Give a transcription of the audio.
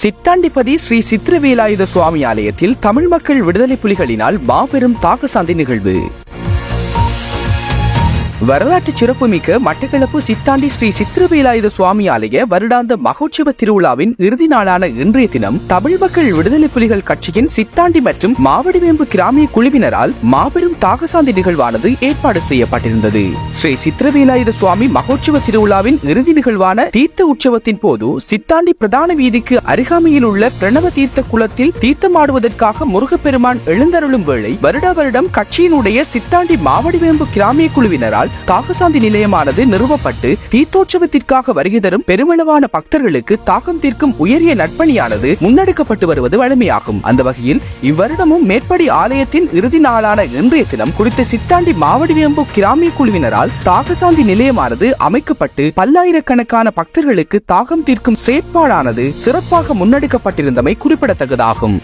சித்தாண்டிபதி ஸ்ரீ சித்திரவேலாயுத சுவாமி ஆலயத்தில் தமிழ் மக்கள் விடுதலை புலிகளினால் மாபெரும் தாக்குசாந்தி நிகழ்வு. வரலாற்று சிறப்புமிக்க மட்டக்களப்பு சித்தாண்டி ஸ்ரீ சித்திரவேலாயுத சுவாமி ஆலய வருடாந்த மகோற்சவ திருவிழாவின் இறுதி நாளான இன்றைய தினம் தமிழ் மக்கள் விடுதலை புலிகள் கட்சியின் சித்தாண்டி மற்றும் மாவடிவேம்பு கிராமிய குழுவினரால் மாபெரும் தாகசாந்தி நிகழ்வானது ஏற்பாடு செய்யப்பட்டிருந்தது. ஸ்ரீ சித்திரவேலாயுத சுவாமி மகோற்சவ திருவிழாவின் இறுதி நிகழ்வான தீர்த்த உற்சவத்தின் போது சித்தாண்டி பிரதான வீதிக்கு அருகாமையில் உள்ள பிரணவ தீர்த்த குளத்தில் தீர்த்தமாடுவதற்காக முருகப்பெருமான் எழுந்தருளும் வேளை வருடா வருடம் கட்சியினுடைய சித்தாண்டி மாவடிவேம்பு கிராமிய குழுவினரால் தாகசாந்தி நிலையமானது நிறுவப்பட்டு தீர்த்தோற்சவத்திற்காக வருகை தரும் பெருமளவான பக்தர்களுக்கு தாகம் தீர்க்கும் உயரிய நட்பணியானது முன்னெடுக்கப்பட்டு வருவது வழமையாகும். அந்த வகையில் இவ்வருடமும் மேற்படி ஆலயத்தின் இறுதி நாளான இன்றைய தினம் குறித்த சித்தாண்டி மாவடிவேம்பு கிராமிய குழுவினரால் தாகசாந்தி நிலையமானது அமைக்கப்பட்டு பல்லாயிரக்கணக்கான பக்தர்களுக்கு தாகம் தீர்க்கும் செயற்பாடானது சிறப்பாக முன்னெடுக்கப்பட்டிருந்தமை குறிப்பிடத்தக்கதாகும்.